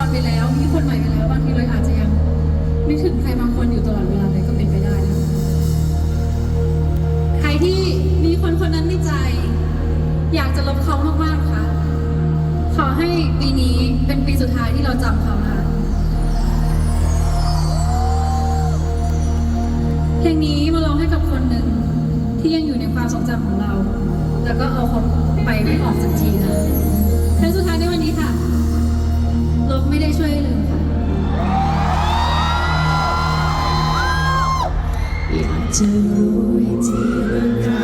ไปแล้วมีคนใหม่ไปแล้วบางทีเราอาจจะยังนึกถึงใครบางคนอยู่ตลอดเวลาเลยก็เป็นไปได้นะใครที่มีคนคนนั้นในใจ อยากจะลบเขามากๆค่ะขอให้ปีนี้เป็นปีสุดท้ายที่เราจำเขานะคะเพลงนี้มาร้องให้กับคนหนึ่งที่ยังอยู่ในความทรงจำของเรา แล้วก็เอาเขาไปไม่ออกสักทีนะ 这路会怎样？